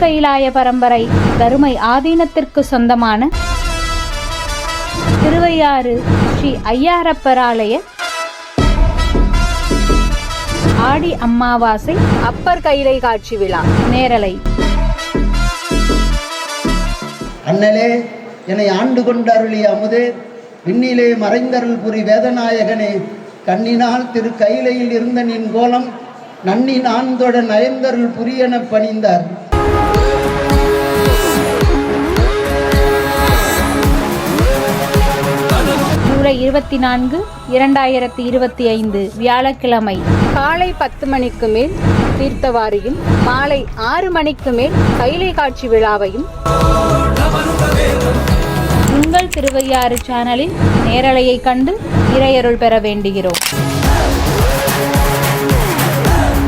திருக்கைலாய பரம்பரை தருமை ஆதீனத்திற்கு சொந்தமான திருவையாறு ஸ்ரீ ஐயாரப்பராலய ஆடி அம்மாவாசை அப்பர் கைலை காட்சி விழா நேரலை. அண்ணலே என்னை ஆண்டு கொண்டருளி அருளிய அமுதே விண்ணிலே மறைந்தருள் புரி வேதநாயகனே கண்ணினால் திரு கைலையில் இருந்த நின் கோலம் நன்னி நான்தொட நயந்தருள் புரியெனப் பணிந்தார். ஜூலை இருபத்தி நான்கு இரண்டாயிரத்தி இருபத்தி ஐந்து வியாழக்கிழமை. காலை பத்து மணிக்கு மேல் தீர்த்தவாரியும் மாலை ஆறு மணிக்கு மேல் கைலை காட்சி விழாவையும் உங்கள் திருவையாறு சேனலில் நேரலையை கண்டு இறையருள் பெற வேண்டுகிறோம்.